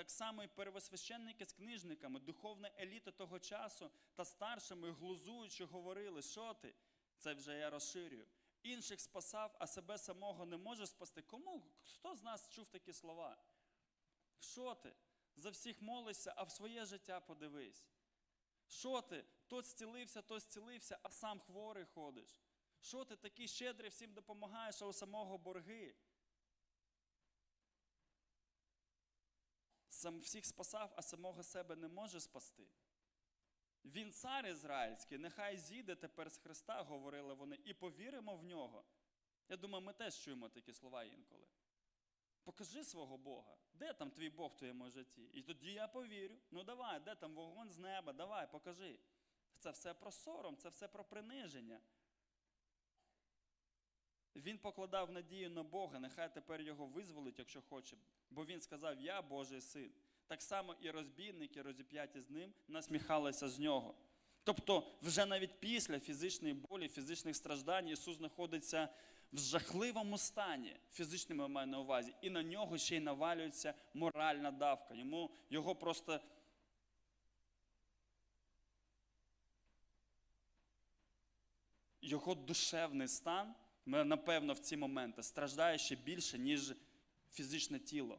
Так само і первосвященники з книжниками, духовна еліта того часу та старшими глузуючи говорили, що ти? Це вже я розширюю. Інших спасав, а себе самого не може спасти. Кому хто з нас чув такі слова? Що ти? За всіх молишся, а в своє життя подивись. Що ти? То зцілився, то зцілився, а сам хворий ходиш. Що ти такий щедрий, всім допомагаєш, а у самого борги? Сам всіх спасав, а самого себе не може спасти. Він цар ізраїльський, нехай зійде тепер з Христа, говорили вони, і повіримо в нього. Я думаю, ми теж чуємо такі слова інколи. Покажи свого Бога. Де там твій Бог в твоєму житті? І тоді я повірю. Ну давай, де там вогонь з неба? Давай, покажи. Це все про сором, це все про приниження. Він покладав надію на Бога, нехай тепер його визволить, якщо хоче, бо він сказав: Я Божий син. Так само і розбійники, розіп'яті з ним, насміхалися з нього. Тобто, вже навіть після фізичної болі, фізичних страждань Ісус знаходиться в жахливому стані, фізичному я маю на увазі, і на нього ще й навалюється моральна давка. Йому його просто. Його душевний стан, напевно, в ці моменти страждає ще більше, ніж фізичне тіло.